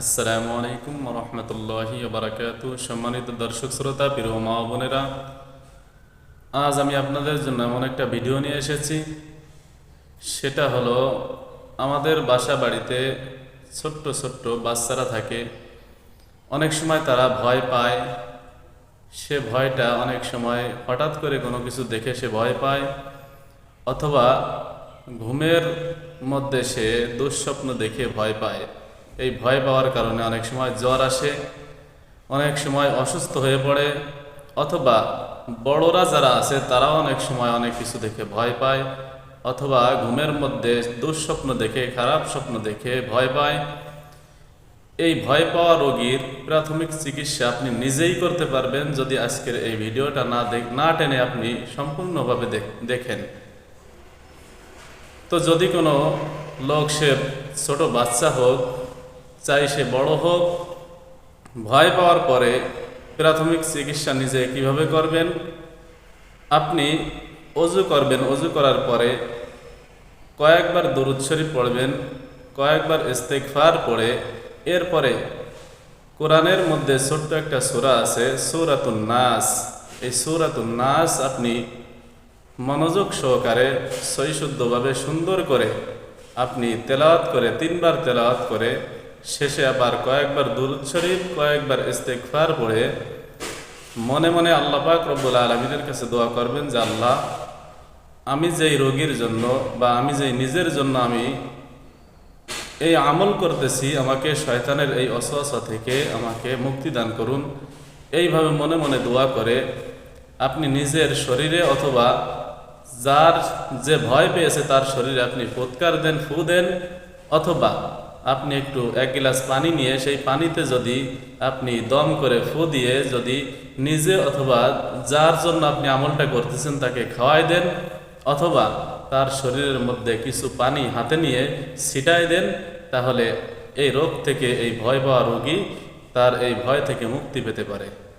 আসসালামু আলাইকুম রহমতুল্লাহি বারাকাতু সম্মানিত দর্শক শ্রোতা, প্রিয় মা বোনেরা, আজ আমি আপনাদের জন্য এমন একটা ভিডিও নিয়ে এসেছি। সেটা হলো, আমাদের বাসা বাড়িতে ছোট্ট ছোট্ট বাচ্চারা থাকে। অনেক সময় তারা ভয় পায়। সে ভয়টা অনেক সময় হঠাৎ করে কোনো কিছু দেখে সে ভয় পায়। অথবা ঘুমের মধ্যে সে দুঃস্বপ্ন দেখে ভয় পায়। এই ভয় পাওয়ার কারণে অনেক সময় জ্বর আসে, অনেক সময় অসুস্থ হয়ে পড়ে, অথবা বড়রা যারা আছে তারাও অনেক সময় অনেক কিছু দেখে ভয় পায়, অথবা ঘুমের মধ্যে দুঃস্বপ্ন দেখে, খারাপ স্বপ্ন দেখে ভয় পায়। এই ভয় পাওয়া রোগীর প্রাথমিক চিকিৎসা আপনি নিজেই করতে পারবেন যদি আজকের এই ভিডিওটা না দেখ, না টেনে আপনি সম্পূর্ণভাবে দেখ- দেখেন। তো যদি কোনো লোক সে ছোট বাচ্চা হোক চাই সে বড় হোক। ভয় পাওয়ার পরে প্রাথমিক চিকিৎসা নিজে কীভাবে করবেন? আপনি অজু করবেন, অজু করার পরে কয়েকবার দরুদ পড়বেন, কয়েকবার ইস্তেকফার পড়ে, এরপরে কোরআনের মধ্যে ছোট্ট একটা সূরা আছে, সূরাতুন নাস। এই সূরাতুন নাস আপনি মনোযোগ সহকারে সৈশুদ্ধভাবে সুন্দর করে আপনি তেলাওয়াত করে, তিনবার তেলাওয়াত করে শেষে আবার কয়েকবার দুরুদ শরীফ, কয়েকবার ইস্তেকফার পড়ে মনে মনে আল্লাহ পাক রব্বুল আলমিনের কাছে দোয়া করবেন যে, আল্লাহ, আমি যেই রোগীর জন্য বা আমি যেই নিজের জন্য আমি এই আমল করতেছি, আমাকে শয়তানের এই অসহসা থেকে আমাকে মুক্তি দান করুন। এইভাবে মনে মনে দোয়া করে আপনি নিজের শরীরে অথবা যার যে ভয় পেয়েছে তার শরীরে আপনি ফুৎকার দেন, ফু দেন অথবা আপনি একটু এক গিলাস পানি নিয়ে সেই পানিতে যদি আপনি দম করে ফু দিয়ে যদি নিজে অথবা যার জন্য আপনি আমলটা করতেছেন তাকে খাওয়াই দেন অথবা তার শরীরের মধ্যে কিছু পানি হাতে নিয়ে ছিটাই দেন, তাহলে এই রোগ থেকে এই ভয় পাওয়া রোগী তার এই ভয় থেকে মুক্তি পেতে পারে।